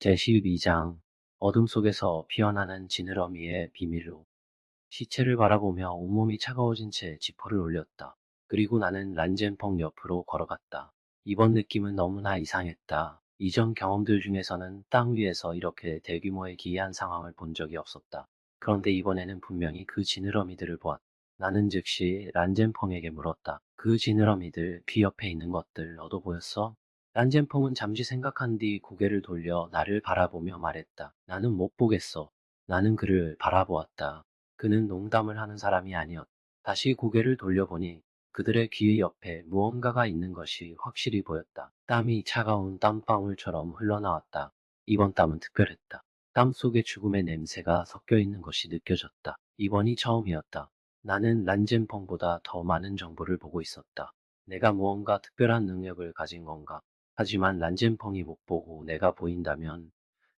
제12장 어둠 속에서 피어나는 지느러미의 비밀로 시체를 바라보며 온몸이 차가워진 채 지퍼를 올렸다. 그리고 나는 란젠펑 옆으로 걸어갔다. 이번 느낌은 너무나 이상했다. 이전 경험들 중에서는 땅 위에서 이렇게 대규모의 기이한 상황을 본 적이 없었다. 그런데 이번에는 분명히 그 지느러미들을 보았다. 나는 즉시 란젠펑에게 물었다. 그 지느러미들 비 옆에 있는 것들 너도 보였어? 란젠펑은 잠시 생각한 뒤 고개를 돌려 나를 바라보며 말했다. 나는 못 보겠어. 나는 그를 바라보았다. 그는 농담을 하는 사람이 아니었다. 다시 고개를 돌려보니 그들의 귀 옆에 무언가가 있는 것이 확실히 보였다. 땀이 차가운 땀방울처럼 흘러나왔다. 이번 땀은 특별했다. 땀 속에 죽음의 냄새가 섞여 있는 것이 느껴졌다. 이번이 처음이었다. 나는 란젠펑보다 더 많은 정보를 보고 있었다. 내가 무언가 특별한 능력을 가진 건가? 하지만 란젠펑이 못 보고 내가 보인다면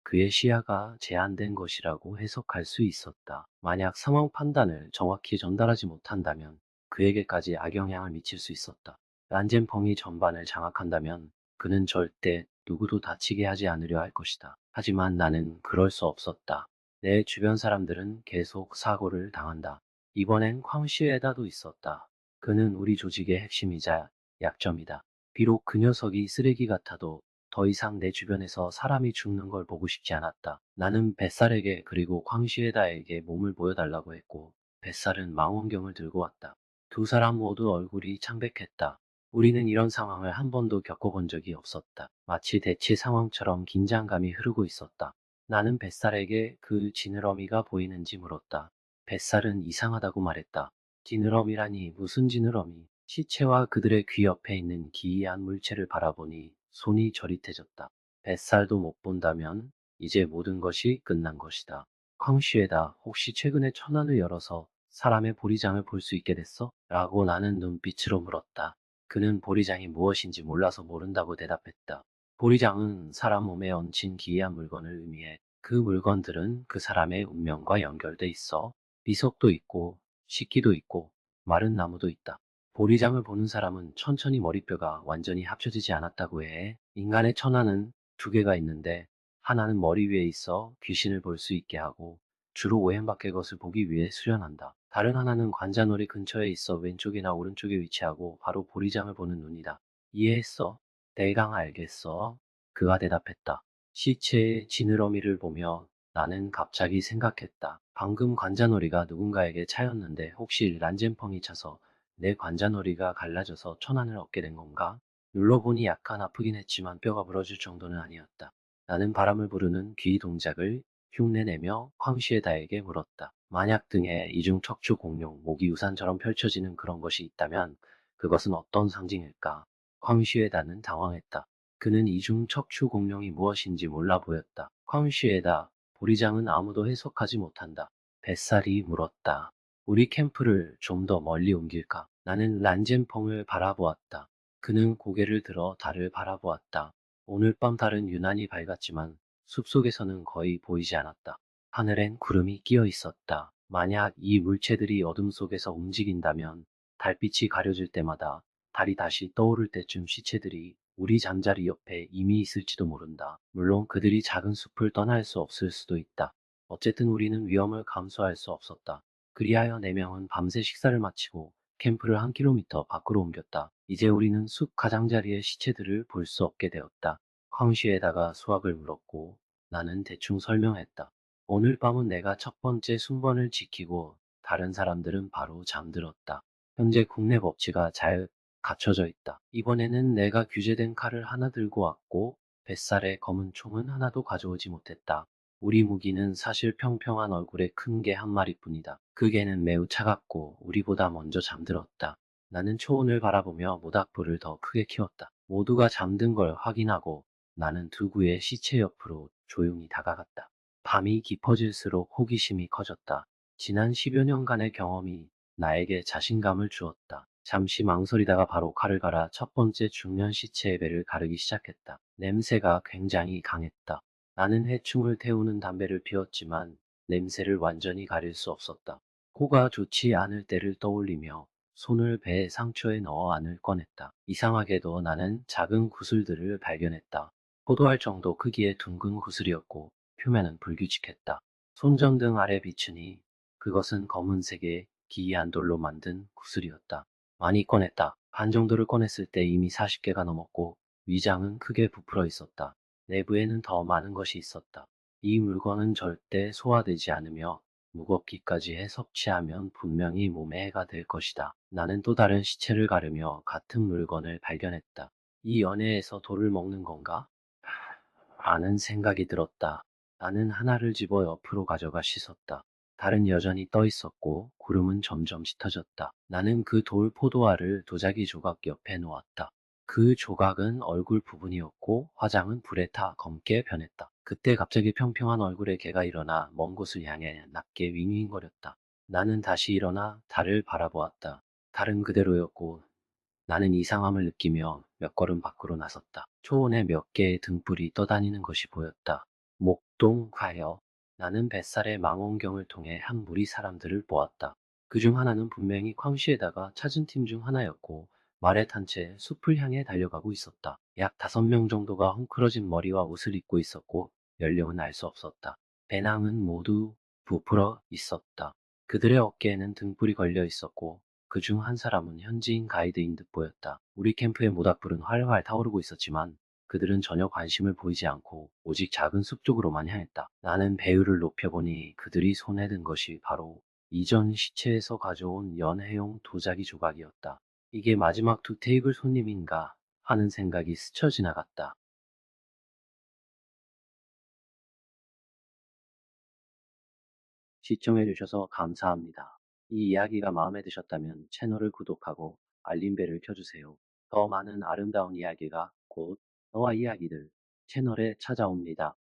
그의 시야가 제한된 것이라고 해석할 수 있었다. 만약 상황 판단을 정확히 전달하지 못한다면 그에게까지 악영향을 미칠 수 있었다. 란젠펑이 전반을 장악한다면 그는 절대 누구도 다치게 하지 않으려 할 것이다. 하지만 나는 그럴 수 없었다. 내 주변 사람들은 계속 사고를 당한다. 이번엔 쾅시에다도 있었다. 그는 우리 조직의 핵심이자 약점이다. 비록 그 녀석이 쓰레기 같아도 더 이상 내 주변에서 사람이 죽는 걸 보고 싶지 않았다. 나는 뱃살에게 그리고 쾅시에다에게 몸을 보여달라고 했고 뱃살은 망원경을 들고 왔다. 두 사람 모두 얼굴이 창백했다. 우리는 이런 상황을 한 번도 겪어본 적이 없었다. 마치 대치 상황처럼 긴장감이 흐르고 있었다. 나는 뱃살에게 그 지느러미가 보이는지 물었다. 뱃살은 이상하다고 말했다. 지느러미라니 무슨 지느러미? 시체와 그들의 귀 옆에 있는 기이한 물체를 바라보니 손이 저릿해졌다. 뱃살도 못 본다면 이제 모든 것이 끝난 것이다. 쾅시에다 혹시 최근에 천안을 열어서 사람의 보리장을 볼 수 있게 됐어? 라고 나는 눈빛으로 물었다. 그는 보리장이 무엇인지 몰라서 모른다고 대답했다. 보리장은 사람 몸에 얹힌 기이한 물건을 의미해 그 물건들은 그 사람의 운명과 연결돼 있어 비석도 있고 식기도 있고 마른 나무도 있다. 보리장을 보는 사람은 천천히 머리뼈가 완전히 합쳐지지 않았다고 해. 인간의 천하는 두 개가 있는데 하나는 머리 위에 있어 귀신을 볼 수 있게 하고 주로 오행밖의 것을 보기 위해 수련한다. 다른 하나는 관자놀이 근처에 있어 왼쪽이나 오른쪽에 위치하고 바로 보리장을 보는 눈이다. 이해했어? 대강 알겠어? 그가 대답했다. 시체의 지느러미를 보며 나는 갑자기 생각했다. 방금 관자놀이가 누군가에게 차였는데 혹시 란젠펑이 차서 내 관자놀이가 갈라져서 천안을 얻게 된 건가? 눌러보니 약간 아프긴 했지만 뼈가 부러질 정도는 아니었다. 나는 바람을 부르는 귀 동작을 흉내내며 황시에다에게 물었다. 만약 등에 이중 척추 공룡, 모기 우산처럼 펼쳐지는 그런 것이 있다면 그것은 어떤 상징일까? 황시에다는 당황했다. 그는 이중 척추 공룡이 무엇인지 몰라 보였다. 황시에다, 보리장은 아무도 해석하지 못한다. 뱃살이 물었다. 우리 캠프를 좀 더 멀리 옮길까? 나는 란젠펑을 바라보았다. 그는 고개를 들어 달을 바라보았다. 오늘 밤 달은 유난히 밝았지만 숲속에서는 거의 보이지 않았다. 하늘엔 구름이 끼어 있었다. 만약 이 물체들이 어둠 속에서 움직인다면 달빛이 가려질 때마다 달이 다시 떠오를 때쯤 시체들이 우리 잠자리 옆에 이미 있을지도 모른다. 물론 그들이 작은 숲을 떠날 수 없을 수도 있다. 어쨌든 우리는 위험을 감수할 수 없었다. 그리하여 네 명은 밤새 식사를 마치고 캠프를 한 킬로미터 밖으로 옮겼다. 이제 우리는 숲 가장자리의 시체들을 볼 수 없게 되었다. 쾅시에다가 수학을 물었고 나는 대충 설명했다. 오늘 밤은 내가 첫 번째 순번을 지키고 다른 사람들은 바로 잠들었다. 현재 국내 법치가 잘 갖춰져 있다. 이번에는 내가 규제된 칼을 하나 들고 왔고 뱃살에 검은 총은 하나도 가져오지 못했다. 우리 무기는 사실 평평한 얼굴에 큰 개 한 마리뿐이다. 그 개는 매우 차갑고 우리보다 먼저 잠들었다. 나는 초원을 바라보며 모닥불을 더 크게 키웠다. 모두가 잠든 걸 확인하고 나는 두 구의 시체 옆으로 조용히 다가갔다. 밤이 깊어질수록 호기심이 커졌다. 지난 10여 년간의 경험이 나에게 자신감을 주었다. 잠시 망설이다가 바로 칼을 갈아 첫 번째 중년 시체의 배를 가르기 시작했다. 냄새가 굉장히 강했다. 나는 해충을 태우는 담배를 피웠지만 냄새를 완전히 가릴 수 없었다. 코가 좋지 않을 때를 떠올리며 손을 배 상처에 넣어 안을 꺼냈다. 이상하게도 나는 작은 구슬들을 발견했다. 포도알 정도 크기의 둥근 구슬이었고 표면은 불규칙했다. 손전등 아래 비추니 그것은 검은색의 기이한 돌로 만든 구슬이었다. 많이 꺼냈다. 반 정도를 꺼냈을 때 이미 40개가 넘었고 위장은 크게 부풀어 있었다. 내부에는 더 많은 것이 있었다. 이 물건은 절대 소화되지 않으며 무겁기까지 해 섭취하면 분명히 몸에 해가 될 것이다. 나는 또 다른 시체를 가르며 같은 물건을 발견했다. 이 연애에서 돌을 먹는 건가? 아는 생각이 들었다. 나는 하나를 집어 옆으로 가져가 씻었다. 달은 여전히 떠 있었고 구름은 점점 짙어졌다. 나는 그 돌 포도알을 도자기 조각 옆에 놓았다. 그 조각은 얼굴 부분이었고 화장은 불에 타 검게 변했다. 그때 갑자기 평평한 얼굴의 개가 일어나 먼 곳을 향해 낮게 윙윙거렸다. 나는 다시 일어나 달을 바라보았다. 달은 그대로였고 나는 이상함을 느끼며 몇 걸음 밖으로 나섰다. 초원에 몇 개의 등불이 떠다니는 것이 보였다. 목동하여 나는 뱃살의 망원경을 통해 한 무리 사람들을 보았다. 그 중 하나는 분명히 쾅시에다가 찾은 팀 중 하나였고 말에 탄 채 숲을 향해 달려가고 있었다. 약 다섯 명 정도가 헝클어진 머리와 옷을 입고 있었고 연령은 알 수 없었다. 배낭은 모두 부풀어 있었다. 그들의 어깨에는 등불이 걸려 있었고 그 중 한 사람은 현지인 가이드인 듯 보였다. 우리 캠프의 모닥불은 활활 타오르고 있었지만 그들은 전혀 관심을 보이지 않고 오직 작은 숲 쪽으로만 향했다. 나는 배율을 높여보니 그들이 손에 든 것이 바로 이전 시체에서 가져온 연회용 도자기 조각이었다. 이게 마지막 두 테이블 손님인가 하는 생각이 스쳐 지나갔다. 시청해주셔서 감사합니다. 이 이야기가 마음에 드셨다면 채널을 구독하고 알림벨을 켜주세요. 더 많은 아름다운 이야기가 곧 너와 이야기들 채널에 찾아옵니다.